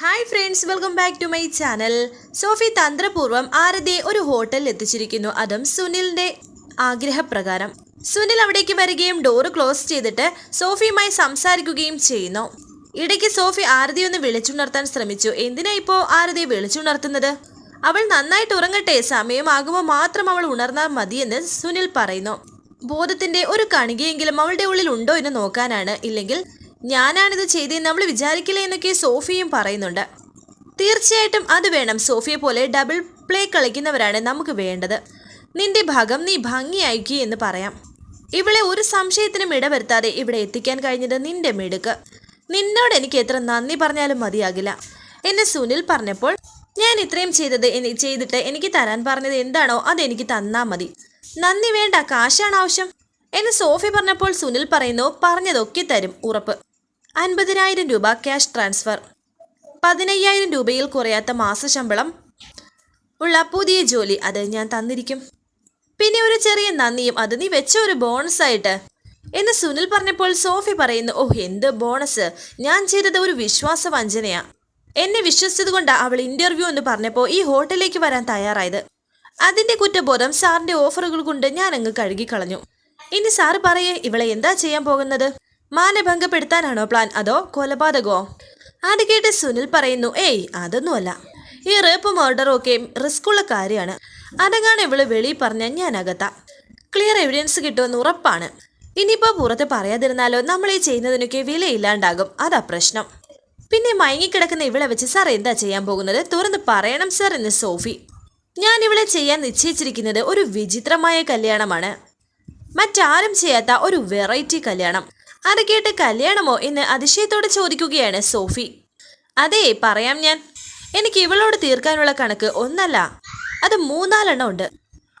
Hi friends welcome back to my channel Sophie തന്ത്രപൂർവം ആരതിയെ ഒരു ഹോട്ടലിൽ എത്തിച്ചിരിക്കുന്നു. അതും സുനിലിന്റെ ആഗ്രഹപ്രകാരം. സുനിൽ അവിടേക്ക് വരികയും ഡോറ് ക്ലോസ് ചെയ്തിട്ട് സോഫിയുമായി സംസാരിക്കുകയും ചെയ്യുന്നു. ഇടയ്ക്ക് സോഫി ആരതി ഒന്ന് വിളിച്ചുണർത്താൻ ശ്രമിച്ചു. എന്തിനാ ഇപ്പോൾ ആരതിയെ വിളിച്ചുണർത്തുന്നത്? അവൾ നന്നായിട്ട് ഉറങ്ങട്ടെ സമയമാകുമ്പോൾ മാത്രം അവൾ ഉണർന്നാൽ മതിയെന്ന് സുനിൽ പറയുന്നു. ബോധത്തിന്റെ ഒരു കണികയെങ്കിലും അവളുടെ ഉള്ളിൽ ഉണ്ടോ എന്ന് നോക്കാനാണ്. ഇല്ലെങ്കിൽ ഞാനാണിത് ചെയ്തേ നമ്മൾ വിചാരിക്കില്ല എന്നൊക്കെ സോഫിയും പറയുന്നുണ്ട്. തീർച്ചയായിട്ടും അത് വേണം. സോഫിയെ പോലെ ഡബിൾ പ്ലേ കളിക്കുന്നവരാണ് നമുക്ക് വേണ്ടത്. നിന്റെ ഭാഗം നീ ഭംഗിയായിക്കി എന്ന് പറയാം. ഇവളെ ഒരു സംശയത്തിനും ഇടവരുത്താതെ ഇവിടെ എത്തിക്കാൻ കഴിഞ്ഞത് നിന്റെ മിടുക്ക്. നിന്നോട് എനിക്ക് എത്ര നന്ദി പറഞ്ഞാലും മതിയാകില്ല. എന്നെ സുനിൽ പറഞ്ഞപ്പോൾ ഞാൻ ഇത്രയും ചെയ്തത് ചെയ്തിട്ട് എനിക്ക് തരാൻ പറഞ്ഞത് എന്താണോ അതെനിക്ക് തന്നാൽ മതി. നന്ദി വേണ്ട കാശാണ് ആവശ്യം. എന്ന് സോഫി പറഞ്ഞപ്പോൾ സുനിൽ പറയുന്നു പറഞ്ഞതൊക്കെ തരും ഉറപ്പ്. അൻപതിനായിരം രൂപ ക്യാഷ് ട്രാൻസ്ഫർ. പതിനയ്യായിരം രൂപയിൽ കുറയാത്ത മാസശമ്പളം ഉള്ള പുതിയ ജോലി അത് ഞാൻ തന്നിരിക്കും. പിന്നെ ഒരു ചെറിയ നന്ദിയും അത് നീ വെച്ച ഒരു ബോണസ് ആയിട്ട് എന്ന് സുനിൽ പറഞ്ഞപ്പോൾ സോഫി പറയുന്നു ഓഹ് എന്ത് ബോണസ്? ഞാൻ ചെയ്തത് ഒരു വിശ്വാസ വഞ്ചനയാ എന്നെ വിശ്വസിച്ചതുകൊണ്ടാ അവൾ ഇന്റർവ്യൂ എന്ന് പറഞ്ഞപ്പോൾ ഈ ഹോട്ടലിലേക്ക് വരാൻ തയ്യാറായത്. അതിന്റെ കുറ്റബോധം സാറിന്റെ ഓഫറുകൾ കൊണ്ട് ഞാൻ അങ്ങ് കഴുകിക്കളഞ്ഞു. ഇനി സാറ് പറയേ ഇവളെ എന്താ ചെയ്യാൻ പോകുന്നത്? മാനഭംഗപ്പെടുത്താനാണോ പ്ലാൻ അതോ കൊലപാതകമോ അത് കേട്ട് സുനിൽ പറയുന്നു ഏയ് അതൊന്നുമല്ല. ഈ റേപ്പ് മർഡറും ഒക്കെ റിസ്ക് ഉള്ള കാര്യമാണ്. അതങ്ങാണ് ഇവൾ വെളിയിൽ പറഞ്ഞാൽ ഞാൻ അകത്താം ക്ലിയർ എവിഡൻസ് കിട്ടുമെന്ന് ഉറപ്പാണ്. ഇനിയിപ്പോൾ പുറത്ത് പറയാതിരുന്നാലോ നമ്മൾ ഈ ചെയ്യുന്നതിനൊക്കെ വിലയില്ലാണ്ടാകും. അതാ പ്രശ്നം. പിന്നെ മയങ്ങിക്കിടക്കുന്ന ഇവളെ വെച്ച് സാർ എന്താ ചെയ്യാൻ പോകുന്നത്? തുറന്ന് പറയണം സാർ എന്ന് സോഫി. ഞാൻ ഇവളെ ചെയ്യാൻ നിശ്ചയിച്ചിരിക്കുന്നത് ഒരു വിചിത്രമായ കല്യാണമാണ്. മറ്റാരും ചെയ്യാത്ത ഒരു വെറൈറ്റി കല്യാണം. അത് കേട്ട് കല്യാണമോ എന്ന് അതിശയത്തോടെ ചോദിക്കുകയാണ് സോഫി. അതെ പറയാം ഞാൻ. എനിക്ക് ഇവളോട് തീർക്കാനുള്ള കണക്ക് ഒന്നല്ല. അത് മൂന്നാലെണ്ണം ഉണ്ട്.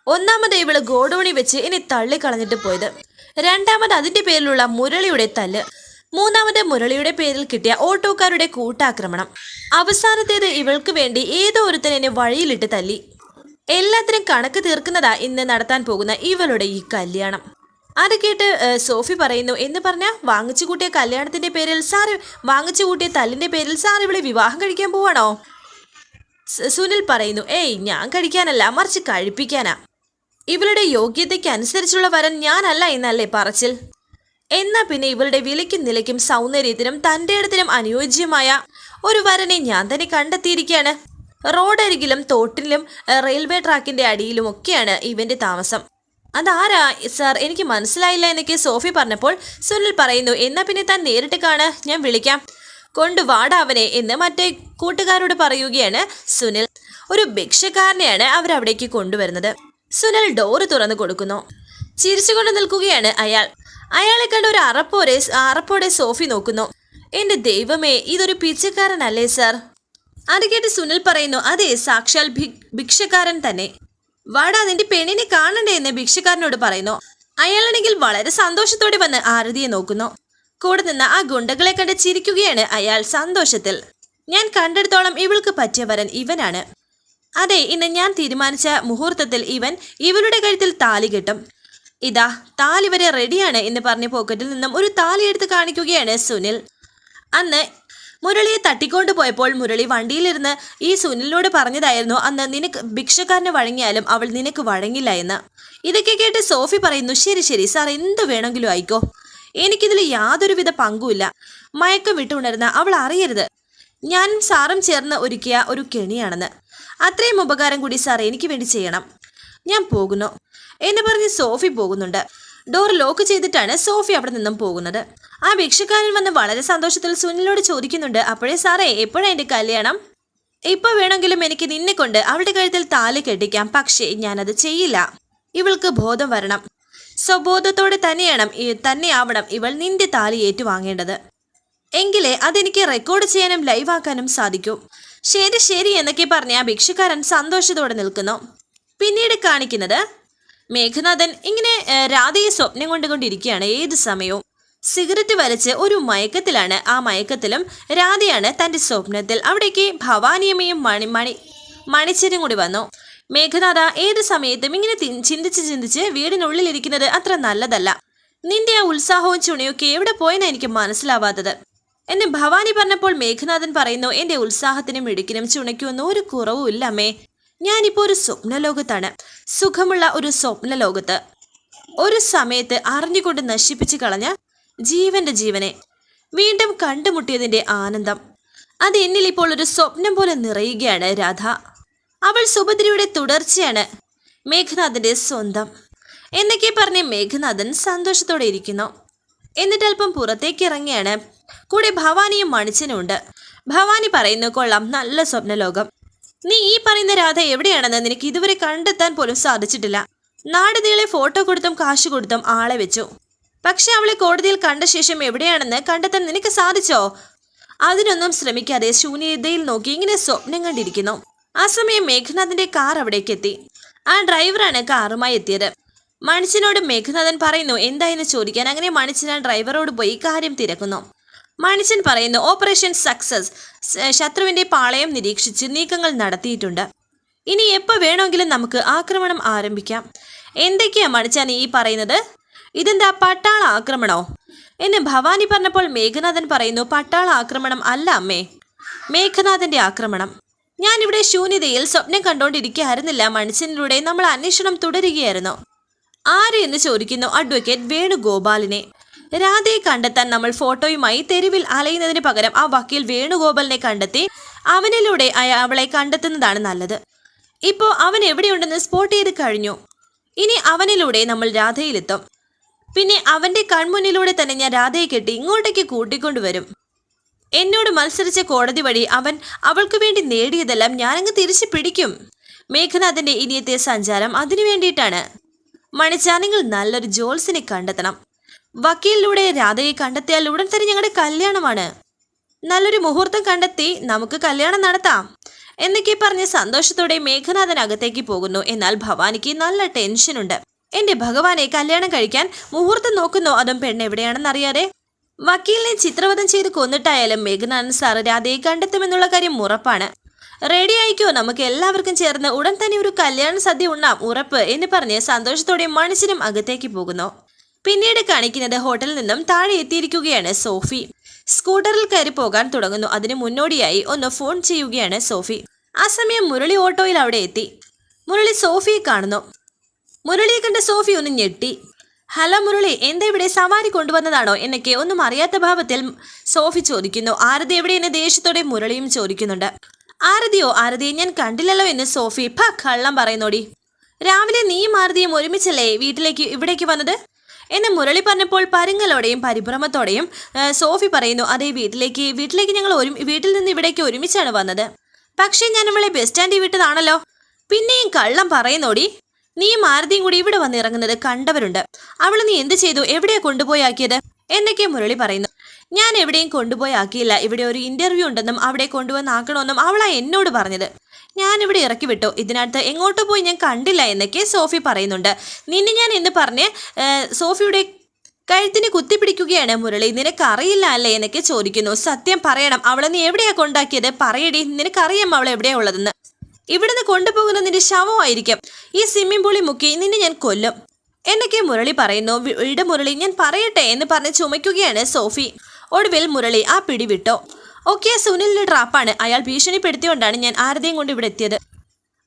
ഒന്നാമത് ഇവൾ ഗോഡോണി വെച്ച് ഇനി തള്ളിക്കളഞ്ഞിട്ട് പോയത്. രണ്ടാമത് അതിന്റെ പേരിലുള്ള മുരളിയുടെ തല്ല്. മൂന്നാമത് മുരളിയുടെ പേരിൽ കിട്ടിയ ഓട്ടോക്കാരുടെ കൂട്ടാക്രമണം. അവസാനത്തേത് ഇവൾക്ക് വേണ്ടി ഏതോ ഒരുത്തൻ എന്നെ വഴിയിലിട്ട് തല്ലി. എല്ലാത്തിനും കണക്ക് തീർക്കുന്നതാ ഇന്ന് നടത്താൻ പോകുന്ന ഇവളുടെ ഈ കല്യാണം. അത് കേട്ട് സോഫി പറയുന്നു എന്ന് പറഞ്ഞാൽ വാങ്ങിച്ചു കൂട്ടിയ കല്യാണത്തിന്റെ പേരിൽ സാറ് വാങ്ങിച്ചു കൂട്ടിയ തല്ലിന്റെ പേരിൽ സാർ ഇവിടെ വിവാഹം കഴിക്കാൻ പോവാണോ? സുനിൽ പറയുന്നു ഏയ് ഞാൻ കഴിക്കാനല്ല മറിച്ച് കഴിപ്പിക്കാനാ. ഇവളുടെ യോഗ്യതയ്ക്ക് അനുസരിച്ചുള്ള വരൻ ഞാനല്ല എന്നല്ലേ പറച്ചിൽ? എന്നാ പിന്നെ ഇവളുടെ വിലയ്ക്കും നിലയ്ക്കും സൗന്ദര്യത്തിനും തന്റെ ഇടത്തിനും അനുയോജ്യമായ ഒരു വരനെ ഞാൻ തന്നെ കണ്ടെത്തിയിരിക്കുകയാണ് റോഡരികിലും തോട്ടിലും റെയിൽവേ ട്രാക്കിന്റെ അടിയിലും ഒക്കെയാണ് ഇവന്റെ താമസം. അതാരാ? സാർ എനിക്ക് മനസ്സിലായില്ല എന്നൊക്കെ സോഫി പറഞ്ഞപ്പോൾ സുനിൽ പറയുന്നു എന്നാ പിന്നെ താൻ നേരിട്ട് കാണ് ഞാൻ വിളിക്കാം. കൊണ്ടുവാടാ അവനെ എന്ന് മറ്റേ കൂട്ടുകാരോട് പറയുകയാണ് സുനിൽ. ഒരു ഭിക്ഷക്കാരനെയാണ് അവരവിടേക്ക് കൊണ്ടുവരുന്നത്. സുനിൽ ഡോറ് തുറന്നു കൊടുക്കുന്നു. ചിരിച്ചുകൊണ്ട് നിൽക്കുകയാണ് അയാൾ. അയാളെ കണ്ട് ഒരു അറപ്പോടെ അറപ്പോടെ സോഫി നോക്കുന്നു. എന്റെ ദൈവമേ ഇതൊരു പിച്ചക്കാരനല്ലേ സാർ? അത് കേട്ട് സുനിൽ പറയുന്നു അതെ സാക്ഷാൽ ഭിക്ഷക്കാരൻ തന്നെ. വാടാ നിന്റെ പെണ്ണിനെ കാണണ്ടേ എന്ന് ഭിക്ഷക്കാരനോട് പറയുന്നു. അയാളാണെങ്കിൽ വളരെ സന്തോഷത്തോടെ വന്ന് ആരതിയെ നോക്കുന്നു. കൂടെ നിന്ന് ആ ഗുണ്ടകളെ കണ്ട് ചിരിക്കുകയാണ് അയാൾ സന്തോഷത്തിൽ. ഞാൻ കണ്ടെടുത്തോളം ഇവൾക്ക് പറ്റിയ വരൻ ഇവനാണ്. അതെ ഇന്ന് ഞാൻ തീരുമാനിച്ച മുഹൂർത്തത്തിൽ ഇവൻ ഇവളുടെ കഴുത്തിൽ താലി കെട്ടും. ഇതാ താലി വരെ റെഡിയാണ് എന്ന് പറഞ്ഞ് പോക്കറ്റിൽ നിന്നും ഒരു താലി എടുത്ത് കാണിക്കുകയാണ് സുനിൽ. അന്ന് മുരളിയെ തട്ടിക്കൊണ്ടു പോയപ്പോൾ മുരളി വണ്ടിയിലിരുന്ന് ഈ സുനിലിനോട് പറഞ്ഞതായിരുന്നു അന്ന് നിനക്ക് ഭിക്ഷക്കാരന് വഴങ്ങിയാലും അവൾ നിനക്ക് വഴങ്ങില്ല എന്ന്. ഇതൊക്കെ കേട്ട് സോഫി പറയുന്നു ശരി ശരി സാർ എന്ത് വേണമെങ്കിലും ആയിക്കോ. എനിക്കിതിൽ യാതൊരുവിധ പങ്കുമില്ല. മയക്കം വിട്ടുണരുന്ന അവൾ അറിയരുത്. ഞാൻ സാറും ചേർന്ന് ഒരുക്കിയ ഒരു കെണിയാണെന്ന്. അത്രയും ഉപകാരം കൂടി സാർ എനിക്ക് വേണ്ടി ചെയ്യണം. ഞാൻ പോകുന്നു. എന്ന് പറഞ്ഞ് സോഫി പോകുന്നുണ്ട്. ഡോർ ലോക്ക് ചെയ്തിട്ടാണ് സോഫി അവിടെ നിന്നും പോകുന്നത്. ആ ഭിക്ഷക്കാരൻ വന്ന് വളരെ സന്തോഷത്തിൽ സുനിലോട് ചോദിക്കുന്നുണ്ട് അപ്പോഴേ സാറേ എപ്പോഴാണ് എന്റെ കല്യാണം? ഇപ്പൊ വേണമെങ്കിലും എനിക്ക് നിന്നെ കൊണ്ട് അവളുടെ കഴുത്തിൽ താലി കെട്ടിക്കാം പക്ഷേ ഞാനത് ചെയ്യില്ല. ഇവൾക്ക് ബോധം വരണം. സ്വബോധത്തോടെ തന്നെയാണ് തന്നെയാവണം ഇവൾ നിന്റെ താലി ഏറ്റുവാങ്ങേണ്ടത്. എങ്കിലേ അതെനിക്ക് റെക്കോർഡ് ചെയ്യാനും ലൈവ് ആക്കാനും സാധിക്കൂ. ശരി ശരി എന്നൊക്കെ പറഞ്ഞ ആ ഭിക്ഷക്കാരൻ സന്തോഷത്തോടെ നിൽക്കുന്നു. പിന്നീട് കാണിക്കുന്നത് മേഘനാഥൻ ഇങ്ങനെ രാധയെ സ്വപ്നം കൊണ്ടുകൊണ്ടിരിക്കുകയാണ് ഏത് സമയവും. സിഗരറ്റ് വലിച്ച് ഒരു മയക്കത്തിലാണ്. ആ മയക്കത്തിലും രാധയാണ് തന്റെ സ്വപ്നത്തിൽ. അവിടേക്ക് ഭവാനിയമ്മയും മണി മണി മണിച്ചരും കൂടി വന്നു. മേഘനാഥ ഏത് സമയത്തും ഇങ്ങനെ ചിന്തിച്ച് ചിന്തിച്ച് വീടിനുള്ളിലിരിക്കുന്നത് അത്ര നല്ലതല്ല. നിന്റെ ആ ഉത്സാഹവും ചുണയൊക്കെ എവിടെ പോയെന്ന് എനിക്ക് മനസ്സിലാവാത്തത്. എന്നെ ഭവാനി പറഞ്ഞപ്പോൾ മേഘനാഥൻ പറയുന്നു എന്റെ ഉത്സാഹത്തിനും ഇടുക്കിനും ചുണയ്ക്കുമെന്ന് ഒരു കുറവുമില്ല അമ്മേ. ഞാനിപ്പോൾ ഒരു സ്വപ്നലോകത്താണ്. സുഖമുള്ള ഒരു സ്വപ്നലോകത്ത്. ഒരു സമയത്ത് അറിഞ്ഞുകൊണ്ട് നശിപ്പിച്ചു കളഞ്ഞ ജീവന്റെ ജീവനെ. വീണ്ടും കണ്ടുമുട്ടിയതിന്റെ ആനന്ദം. അത് എന്നിൽ ഇപ്പോൾ ഒരു സ്വപ്നം പോലെ നിറയുകയാണ് രാധ. അവൾ സുഭദ്രയുടെ തുടർച്ചയാണ് മേഘനാഥന്റെ സ്വന്തം. എന്നൊക്കെ പറഞ്ഞ് മേഘനാഥൻ സന്തോഷത്തോടെ ഇരിക്കുന്നു. എന്നിട്ട് അല്പം പുറത്തേക്ക് ഇറങ്ങിയാണ്. കൂടെ ഭവാനിയും മണിച്ചനും ഉണ്ട്. ഭവാനി പറയുന്നു കൊള്ളാം നല്ല സ്വപ്നലോകം. നീ ഈ പറയുന്ന രാധ എവിടെയാണെന്ന് നിനക്ക് ഇതുവരെ കണ്ടെത്താൻ പോലും സാധിച്ചിട്ടില്ല. നാട് ഫോട്ടോ കൊടുത്തും കാശ് കൊടുത്തും ആളെ വെച്ചു. പക്ഷെ അവളെ കോടതിയിൽ കണ്ട ശേഷം എവിടെയാണെന്ന് കണ്ടെത്താൻ നിനക്ക് സാധിച്ചോ? അതിനൊന്നും ശ്രമിക്കാതെ ശൂന്യതയിൽ നോക്കി ഇങ്ങനെ സ്വപ്നം കണ്ടിരിക്കുന്നു. ആ സമയം മേഘനാഥിന്റെ കാർ അവിടേക്ക് എത്തി. ആ ഡ്രൈവറാണ് കാറുമായി എത്തിയത്. മണിച്ചനോട് മേഘനാഥൻ പറയുന്നു എന്തായെന്ന് ചോദിക്കാൻ? അങ്ങനെ മണിച്ചൻ ആ ഡ്രൈവറോട് പോയി കാര്യം തിരക്കുന്നു. മണിച്ചൻ പറയുന്നു ഓപ്പറേഷൻ സക്സസ്. ശത്രുവിന്റെ പാളയം നിരീക്ഷിച്ച് നീക്കങ്ങൾ നടത്തിയിട്ടുണ്ട്. ഇനി എപ്പോൾ വേണമെങ്കിലും നമുക്ക് ആക്രമണം ആരംഭിക്കാം. എന്തൊക്കെയാ മണിച്ചാൻ ഈ പറയുന്നത്? ഇതെന്താ പട്ടാള ആക്രമണോ? എന്ന് ഭവാനി പറഞ്ഞപ്പോൾ മേഘനാഥൻ പറയുന്നു പട്ടാള ആക്രമണം അല്ല അമ്മേ. മേഘനാഥന്റെ ആക്രമണം. ഞാനിവിടെ ശൂന്യതയിൽ സ്വപ്നം കണ്ടുകൊണ്ടിരിക്കുകയായിരുന്നില്ല മനുഷ്യനിലൂടെ നമ്മൾ അന്വേഷണം തുടരുകയായിരുന്നു. ആര് എന്ന് ചോദിക്കുന്നു അഡ്വക്കേറ്റ് വേണുഗോപാലിനെ. രാധയെ കണ്ടെത്താൻ നമ്മൾ ഫോട്ടോയുമായി തെരുവിൽ അലയുന്നതിന് പകരം ആ വക്കീൽ വേണുഗോപാലിനെ കണ്ടെത്തി അവനിലൂടെ അയാൾ അവളെ കണ്ടെത്തുന്നതാണ് നല്ലത്. ഇപ്പോൾ അവൻ എവിടെയുണ്ടെന്ന് സ്പോട്ട് ചെയ്ത് കഴിഞ്ഞു. ഇനി അവനിലൂടെ നമ്മൾ രാധയിലെത്തും. പിന്നെ അവന്റെ കൺമുന്നിലൂടെ തന്നെ ഞാൻ രാധയെ കെട്ടി ഇങ്ങോട്ടേക്ക് കൂട്ടിക്കൊണ്ടുവരും എന്നോട് മത്സരിച്ച കോടതി വഴി അവൻ അവൾക്ക് വേണ്ടി നേടിയതെല്ലാം ഞാനങ്ങ് തിരിച്ചു പിടിക്കും. മേഘനാഥന്റെ ഇനിയത്തെ സഞ്ചാരം അതിനു വേണ്ടിയിട്ടാണ്. മണിച്ചാ നിങ്ങൾ നല്ലൊരു ജോൽസിനെ കണ്ടെത്തണം. വക്കീലിലൂടെ രാധയെ കണ്ടെത്തിയാൽ ഉടൻ തന്നെ ഞങ്ങളുടെ കല്യാണമാണ്. നല്ലൊരു മുഹൂർത്തം കണ്ടെത്തി നമുക്ക് കല്യാണം നടത്താം. എന്നൊക്കെ പറഞ്ഞ് സന്തോഷത്തോടെ മേഘനാഥൻ അകത്തേക്ക് പോകുന്നു. എന്നാൽ ഭവാനിക്ക് നല്ല ടെൻഷനുണ്ട്. എന്റെ ഭഗവാനെ കല്യാണം കഴിക്കാൻ മുഹൂർത്തം നോക്കുന്നോ? അതും പെണ്ണ് എവിടെയാണെന്നറിയാതെ വക്കീലിനെ ചിത്രവധം ചെയ്ത് കൊന്നിട്ടായാലും മേഘനാഥൻ സാർ രാധയെ കണ്ടെത്തുമെന്നുള്ള കാര്യം ഉറപ്പാണ്. റെഡി ആയിക്കോ? നമുക്ക് എല്ലാവർക്കും ചേർന്ന് ഉടൻ തന്നെ ഒരു കല്യാണ സദ്യ ഉണ്ണാം. ഉറപ്പ് എന്ന് പറഞ്ഞ് സന്തോഷത്തോടെ മനുഷ്യനും അകത്തേക്ക് പോകുന്നു. പിന്നീട് കാണിക്കുന്നത് ഹോട്ടലിൽ നിന്നും താഴെ എത്തിയിരിക്കുകയാണ് സോഫി. സ്കൂട്ടറിൽ കയറി പോകാൻ തുടങ്ങുന്നു. അതിന് മുന്നോടിയായി ഒന്ന് ഫോൺ ചെയ്യുകയാണ് സോഫി. ആ സമയം മുരളി ഓട്ടോയിൽ അവിടെ എത്തി. മുരളി സോഫിയെ കാണുന്നു. മുരളിയെ കണ്ട സോഫി ഒന്ന് ഞെട്ടി. ഹലോ മുരളി എന്താ ഇവിടെ സവാരി കൊണ്ടുവന്നതാണോ? എന്നൊക്കെ ഒന്നും അറിയാത്ത ഭാവത്തിൽ സോഫി ചോദിക്കുന്നു. ആരതി എവിടെ എന്ന് ദേഷ്യത്തോടെ മുരളിയും ചോദിക്കുന്നുണ്ട്. ആരതിയോ ആരതിയെ ഞാൻ കണ്ടില്ലല്ലോ എന്ന് സോഫി ഭ കള്ളം പറയുന്നോടി. രാവിലെ നീയും ആരതിയും ഒരുമിച്ചല്ലേ വീട്ടിലേക്ക് ഇവിടേക്ക് വന്നത്? എന്ന് മുരളി പറഞ്ഞപ്പോൾ പരുങ്ങലോടെയും പരിഭ്രമത്തോടെയും സോഫി പറയുന്നു അതേ വീട്ടിലേക്ക് വീട്ടിലേക്ക് ഞങ്ങൾ ഒരു വീട്ടിൽ നിന്ന് ഇവിടേക്ക് ഒരുമിച്ചാണ് വന്നത്. പക്ഷേ ഞാൻ ഇവളെ ബസ് സ്റ്റാൻഡിൽ വിട്ടതാണല്ലോ. പിന്നെയും കള്ളം പറയുന്നോടി. നീയും മാരതിയും കൂടി ഇവിടെ വന്നിറങ്ങുന്നത് കണ്ടവരുണ്ട്. അവൾ നീ എന്ത് ചെയ്തു? എവിടെയാ കൊണ്ടുപോയി ആക്കിയത് എന്നൊക്കെ മുരളി പറയുന്നു. ഞാൻ എവിടെയും കൊണ്ടുപോയി ആക്കിയില്ല ഇവിടെ ഒരു ഇന്റർവ്യൂ ഉണ്ടെന്നും അവിടെ കൊണ്ടുവന്ന് ആക്കണമെന്നും അവളാ എന്നോട് പറഞ്ഞത്. ഞാൻ ഇവിടെ ഇറക്കി വിട്ടു ഇതിനകത്ത് എങ്ങോട്ട് പോയി ഞാൻ കണ്ടില്ല എന്നൊക്കെ സോഫി പറയുന്നുണ്ട്. നിന്നെ ഞാൻ എന്ന് പറഞ്ഞ് സോഫിയുടെ കഴുത്തിന് കുത്തിപ്പിടിക്കുകയാണ് മുരളി. നിനക്ക് അറിയില്ല അല്ലേ എന്നൊക്കെ ചോദിക്കുന്നു. സത്യം പറയണം. അവളെ നീ എവിടെയാ കൊണ്ടാക്കിയത്? പറയടി. നിനക്കറിയാം അവൾ എവിടെയാ ഉള്ളതെന്ന്. ഇവിടുന്ന് കൊണ്ടുപോകുന്ന നിന്റെ ശവമായിരിക്കും. ഈ സ്വിമ്മിംഗ് പൂളിൽ മുക്കി നിന്നെ ഞാൻ കൊല്ലും. എന്നൊക്കെ മുരളി പറയുന്നു. വീട് മുരളി ഞാൻ പറയട്ടെ എന്ന് പറഞ്ഞ് ചുമയ്ക്കുകയാണ് സോഫി. ഒടുവിൽ മുരളി ആ പിടി വിട്ടോ. ഓക്കെ സുനിലിന്റെ ട്രാപ്പാണ്. അയാൾ ഭീഷണിപ്പെടുത്തിയോണ്ടാണ് ഞാൻ ആരതിയും കൊണ്ട് ഇവിടെ എത്തിയത്.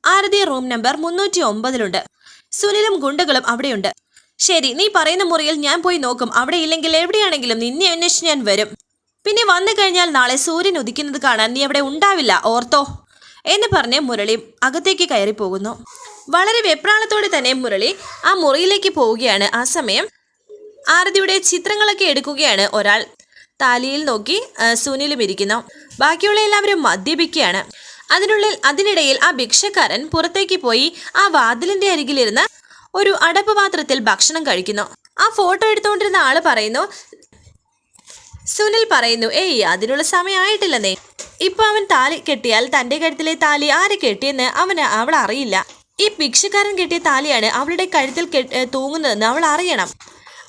ആരതി റൂം നമ്പർ മുന്നൂറ്റി ഒമ്പതിലുണ്ട് സുനിലും ഗുണ്ടകളും അവിടെയുണ്ട്. ശരി നീ പറയുന്ന മുറിയിൽ ഞാൻ പോയി നോക്കും. അവിടെ ഇല്ലെങ്കിൽ എവിടെയാണെങ്കിലും നിന്നെ അന്വേഷിച്ച് ഞാൻ വരും. പിന്നെ വന്നു കഴിഞ്ഞാൽ നാളെ സൂര്യൻ ഉദിക്കുന്നത് കാണാൻ നീ അവിടെ ഉണ്ടാവില്ല ഓർത്തോ? എന്ന് പറഞ്ഞ് മുരളി അകത്തേക്ക് കയറി പോകുന്നു. വളരെ വെപ്രാളത്തോടെ തന്നെ മുരളി ആ മുറിയിലേക്ക് പോവുകയാണ്. ആ സമയം ആരതിയുടെ ചിത്രങ്ങളൊക്കെ എടുക്കുകയാണ് ഒരാൾ. താലിയിൽ നോക്കി സുനിലും ഇരിക്കുന്നു. ബാക്കിയുള്ള എല്ലാവരും മദ്യപിക്കുകയാണ്. അതിനുള്ളിൽ അതിനിടയിൽ ആ ഭിക്ഷക്കാരൻ പുറത്തേക്ക് പോയി ആ വാതിലിന്റെ അരികിലിരുന്ന് ഒരു അടപ്പ് ഭക്ഷണം കഴിക്കുന്നു. ആ ഫോട്ടോ എടുത്തുകൊണ്ടിരുന്ന ആൾ പറയുന്നു സുനിൽ പറയുന്നു ഏയ് അതിനുള്ള സമയമായിട്ടില്ലെന്നേ. ഇപ്പൊ അവൻ താലി കെട്ടിയാൽ തന്റെ കഴുത്തിലെ താലി ആരെ കെട്ടിയെന്ന് അവന് അവൾ അറിയില്ല. ഈ ഭിക്ഷക്കാരൻ കെട്ടിയ താലിയാണ് അവളുടെ കഴുത്തിൽ തൂങ്ങുന്നതെന്ന് അവൾ അറിയണം.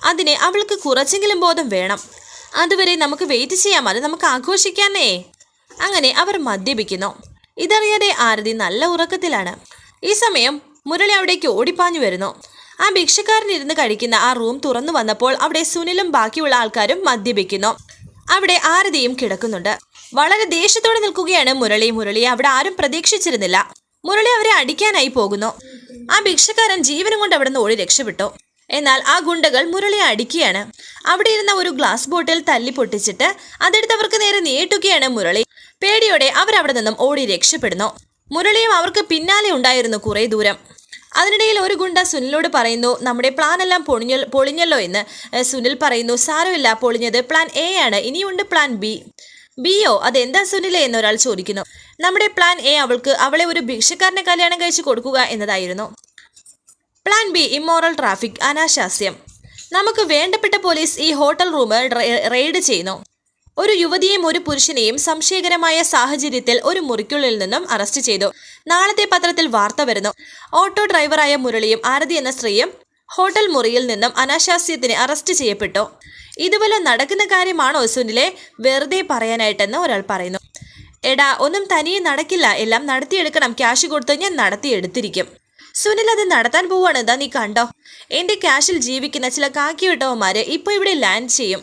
അതിനെ അവൾക്ക് കുറച്ചെങ്കിലും ബോധം വേണം. അതുവരെ നമുക്ക് വെയിറ്റ് ചെയ്യാം അത് നമുക്ക് ആഘോഷിക്കാന്നേ. അങ്ങനെ അവർ മദ്യപിക്കുന്നു. ഇതറിയാതെ ആരതി നല്ല ഉറക്കത്തിലാണ്. ഈ സമയം മുരളി അവിടേക്ക് ഓടിപ്പാഞ്ഞു വരുന്നു. ആ ഭിക്ഷക്കാരൻ ഇരുന്ന് കഴിക്കുന്ന ആ റൂം തുറന്നു വന്നപ്പോൾ അവിടെ സുനിലും ബാക്കിയുള്ള ആൾക്കാരും മദ്യപിക്കുന്നു. അവിടെ ആരതിയും കിടക്കുന്നുണ്ട്. വളരെ ദേഷ്യത്തോടെ നിൽക്കുകയാണ് മുരളി. മുരളി അവിടെ ആരും പ്രതീക്ഷിച്ചിരുന്നില്ല. മുരളി അവരെ അടിക്കാനായി പോകുന്നു. ആ ഭിക്ഷക്കാരൻ ജീവനും കൊണ്ട് അവിടെ നിന്ന് ഓടി രക്ഷപ്പെട്ടു. എന്നാൽ ആ ഗുണ്ടകൾ മുരളിയെ അടിക്കുകയാണ്. അവിടെ ഇരുന്ന ഒരു ഗ്ലാസ് ബോട്ടിൽ തല്ലി പൊട്ടിച്ചിട്ട് അതെടുത്തവർക്ക് നേരെ നീട്ടുകയാണ് മുരളി. പേടിയോടെ അവരവിടെ നിന്നും ഓടി രക്ഷപ്പെടുന്നു. മുരളിയും അവർക്ക് പിന്നാലെ ഉണ്ടായിരുന്നു കുറേ ദൂരം. അതിനിടയിൽ ഒരു ഗുണ്ട സുനിലോട് പറയുന്നു നമ്മുടെ പ്ലാൻ എല്ലാം പൊളിഞ്ഞ പൊളിഞ്ഞല്ലോ എന്ന്. സുനിൽ പറയുന്നു സാരമില്ല പൊളിഞ്ഞത് പ്ലാൻ എ ആണ്. ഇനിയുണ്ട് പ്ലാൻ ബി ബിയോ അതെന്താ സുനിലെ? എന്നൊരാൾ ചോദിക്കുന്നു. നമ്മുടെ പ്ലാൻ എ അവൾക്ക് അവളെ ഒരു ഭിക്ഷക്കാരനെ കല്യാണം കഴിച്ച് കൊടുക്കുക എന്നതായിരുന്നു. പ്ലാൻ ബി ഇമ്മോറൽ ട്രാഫിക് അനാശാസ്യം നമുക്ക് വേണ്ടപ്പെട്ട പോലീസ് ഈ ഹോട്ടൽ റൂം റെയ്ഡ് ചെയ്യുന്നു. ഒരു യുവതിയെയും ഒരു പുരുഷനെയും സംശയകരമായ സാഹചര്യത്തിൽ ഒരു മുറിക്കുള്ളിൽ നിന്നും അറസ്റ്റ് ചെയ്തു. നാളത്തെ പത്രത്തിൽ വാർത്ത വരുന്നു. ഓട്ടോ ഡ്രൈവറായ മുരളിയും ആരതി എന്ന സ്ത്രീയും ഹോട്ടൽ മുറിയിൽ നിന്നും അനാശാസ്യത്തിന് അറസ്റ്റ് ചെയ്യപ്പെട്ടു. ഇതുപോലെ നടക്കുന്ന കാര്യമാണോ സുനിലെ? വെറുതെ പറയാനായിട്ടെന്ന് ഒരാൾ പറയുന്നു. എടാ ഒന്നും തനിയെ നടക്കില്ല. എല്ലാം നടത്തിയെടുക്കണം. ക്യാഷ് കൊടുത്ത് ഞാൻ നടത്തിയെടുത്തിരിക്കും. സുനിൽ അത് നടത്താൻ പോവാണ്. എന്താ നീ കണ്ടോ? എന്റെ ക്യാഷിൽ ജീവിക്കുന്ന ചില കാക്കി കാക്കിവിട്ടവന്മാര് ഇപ്പൊ ഇവിടെ ലാൻഡ് ചെയ്യും.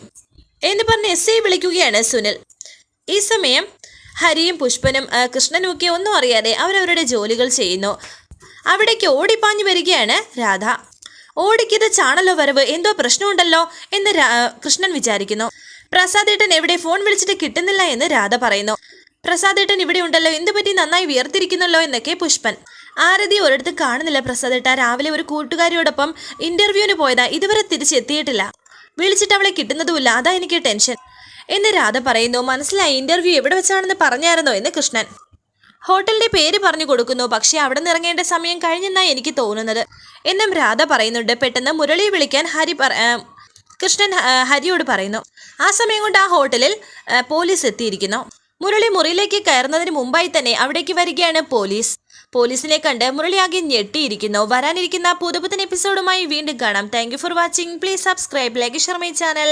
എന്ന് പറഞ്ഞ് എസ് ഐ വിളിക്കുകയാണ് സുനിൽ. ഈ സമയം ഹരിയും പുഷ്പനും കൃഷ്ണനുമൊക്കെ ഒന്നും അറിയാതെ അവരവരുടെ ജോലികൾ ചെയ്യുന്നു. അവിടേക്ക് ഓടിപ്പാഞ്ഞു വരികയാണ് രാധ. ഓടിക്കത് ചാണല്ലോ വരവ്? എന്തോ പ്രശ്നമുണ്ടല്ലോ എന്ന് കൃഷ്ണൻ വിചാരിക്കുന്നു. പ്രസാദേട്ടൻ എവിടെ ഫോൺ വിളിച്ചിട്ട് കിട്ടുന്നില്ല എന്ന് രാധ പറയുന്നു. പ്രസാദേട്ടൻ ഇവിടെ ഉണ്ടല്ലോ എന്തുപറ്റി നന്നായി വിയർത്തിരിക്കുന്നല്ലോ എന്നൊക്കെ പുഷ്പൻ. ആരതി ഒരിടത്ത് കാണുന്നില്ല പ്രസാദേട്ട. രാവിലെ ഒരു കൂട്ടുകാരിയോടൊപ്പം ഇന്റർവ്യൂവിന് പോയതാ. ഇതുവരെ തിരിച്ചെത്തിയിട്ടില്ല വിളിച്ചിട്ട് അവളെ കിട്ടുന്നതുമില്ല. അതാ എനിക്ക് ടെൻഷൻ എന്ന് രാധ പറയുന്നു. മനസ്സിലായി ഇന്റർവ്യൂ എവിടെ വെച്ചാണെന്ന് പറഞ്ഞായിരുന്നോ എന്ന് കൃഷ്ണൻ. ഹോട്ടലിന്റെ പേര് പറഞ്ഞു കൊടുക്കുന്നു. പക്ഷേ അവിടെ നിറങ്ങേണ്ട സമയം കഴിഞ്ഞെന്നാണ് എനിക്ക് തോന്നുന്നത്. എന്നും രാധ പറയുന്നുണ്ട്. പെട്ടെന്ന് മുരളിയെ വിളിക്കാൻ ഹരി കൃഷ്ണൻ ഹരിയോട് പറയുന്നു. ആ സമയം കൊണ്ട് ആ ഹോട്ടലിൽ പോലീസ് എത്തിയിരിക്കുന്നു. മുരളി മുറിയിലേക്ക് കയറുന്നതിന് മുമ്പായി തന്നെ അവിടേക്ക് വരികയാണ് പോലീസ്. പോലീസിനെ കണ്ട് മുരളി ആകെ ഞെട്ടിയിരിക്കുന്നു. വരാനിരിക്കുന്ന പുതുപുത്തൻ എപ്പിസോഡുമായി വീണ്ടും കാണാം. Thank for watching please subscribe like share my channel